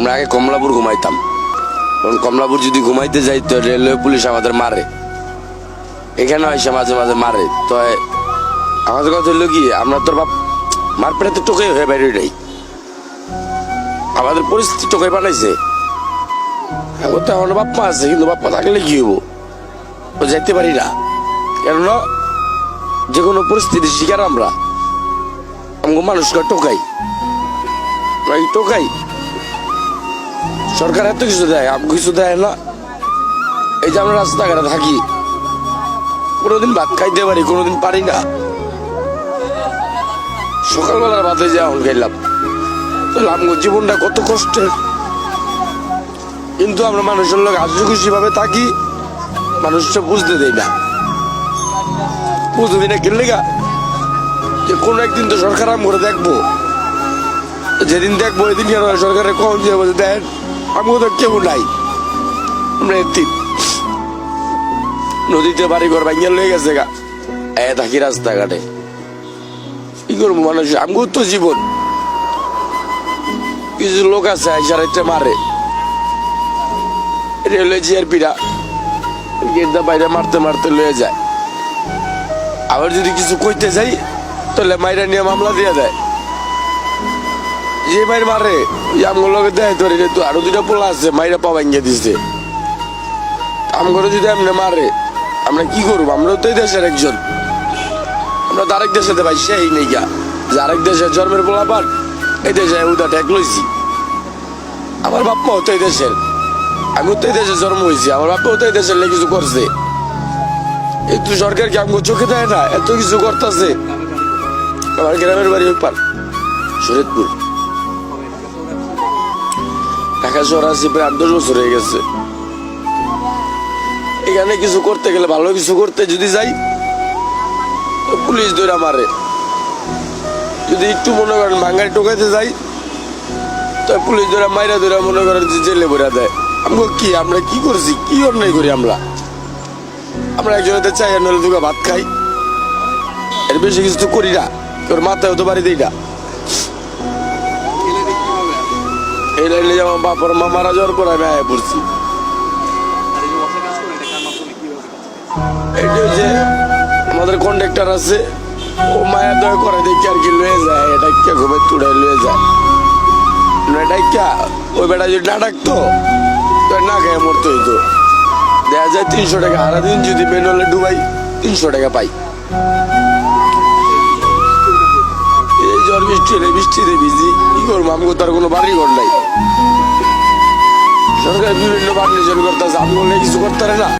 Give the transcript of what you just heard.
আমরা আগে কমলাপুর ঘুমাইতাম। কারণ কমলাপুর যদি ঘুমাইতে যাই, তো রেলওয়ে পুলিশ আমাদের মারে। এখানে এসে মাঝে মাঝে মারে। তো আমাদের কথা হলো কি, আমরা তোর বাপ, মার পেটে তো টোকাই হয়ে বাইরে নাই। আমাদের পরিস্থিতি টোকাই বানাইছে। এখন তো আমার বাপ্পা আছে, কিন্তু বাপ্পা থাকলে কি হব ও যাইতে পারি না। কেননা যে কোনো পরিস্থিতির শিকার আমরা। আমাকে মানুষকে টোকাই। টোকাই। সরকার এত কিছু দেয় আমাকে কিছু দেয় না। এই যে আমরা রাস্তাঘাটে থাকি, কোনোদিন ভাত খাইতে পারি, কোনোদিন পারি না। সকালবেলার ভাতে যা এখন খাইলাম আমার জীবনটা কত কষ্টের। কিন্তু আমরা মানুষের লোক খুশি ভাবে থাকি, মানুষটা বুঝতে দেয় না। বুঝতে দিই না কিনলে গা যে কোনো একদিন তো সরকার আম করে দেখব। যেদিন দেখব ওই দিন সরকারের কম যে দেন। আমিও তো কেউ নাই। আমরা এতিম নদীতে বাড়ি ঘর ভাঙিয়া লয়ে গেছে গা। এ থাকি রাস্তাঘাটে। কি করব মানুষ? আমগো তো জীবন। কিছু লোক আছে আইসারাইতে মারে। রেলওয়ে জিআরপিরা গেটটা বাইরে মারতে মারতে লয়ে যায়। আবার যদি কিছু কইতে যাই, তাহলে মাইরা নিয়ে মামলা দিয়ে দেয়। মাইর মারে। আমগুলো লোকে দেয় ধরে রে, তো আরও দুটা পোলা আছে, মাইরা পা ভাঙ্গিয়ে দিছে। আমগুলো যদি এমনি মারে, আমরা কি করব? আমরাও তো দেশের একজন। আমরা তো আরেক দেশে ভাই, সেই নেই গা যে দেশে জন্মের পোলা পান এই দেশে উদা ট্যাক লইছি। আমার বাপ মাও তো এই দেশের। আমি তো এই দেশে জন্ম হয়েছি আমার বাপাও তো এই দেশের লেগে কিছু করছে। একটু সরকার কি আমাকে চোখে দেয় না? এত কিছু করতেছে। আমার গ্রামের বাড়ি পার শরীদপুর ঢাকা শহর আছি প্রায় আট দশ বছর হয়ে গেছে। এখানে কিছু করতে গেলে ভালো কিছু করতে যদি যাই পুলিশ ধরে মারে। যদি একটু মনে করেন ভাঙ্গারি টোকাইতে যাই, তো পুলিশ ধরে মাইরা ধরে মনে করেন যে জেলে ভরা দেয়। আমগো কি? আমরা কি করছি? কি অন্যায় করি আমরা? আমরা একজনের চাই নইলে দুগা ভাত খাই। এর বেশি কিছু তো করি না। তোর মাথায় তো বাড়ি দিই না। এই লাইনে যেমন বাপর মা মারা যাওয়ার পর আমি আয়া পড়ছি। এটা যে আমাদের কন্ডাক্টর আছে, ও মায়া দয়া করে দেখি আর কি লয়ে যায়, এটা কে ঘুমে তুড়ে লয়ে যায়। ডাইকা ওই বেটা যদি না ডাকতো না খেয়ে মরতো হইতো। দেখা যায় তিনশো টাকা সারাদিন যদি মেনুয়ালে ডুবাই, তিনশো টাকা পাই। হলে বৃষ্টিতে ভিজি, কি করব? আমাকে তার কোনো বাড়ি ঘর নাই। সরকার বিভিন্ন বাড়ি করতেছে আমি বললে কিছু করতে না।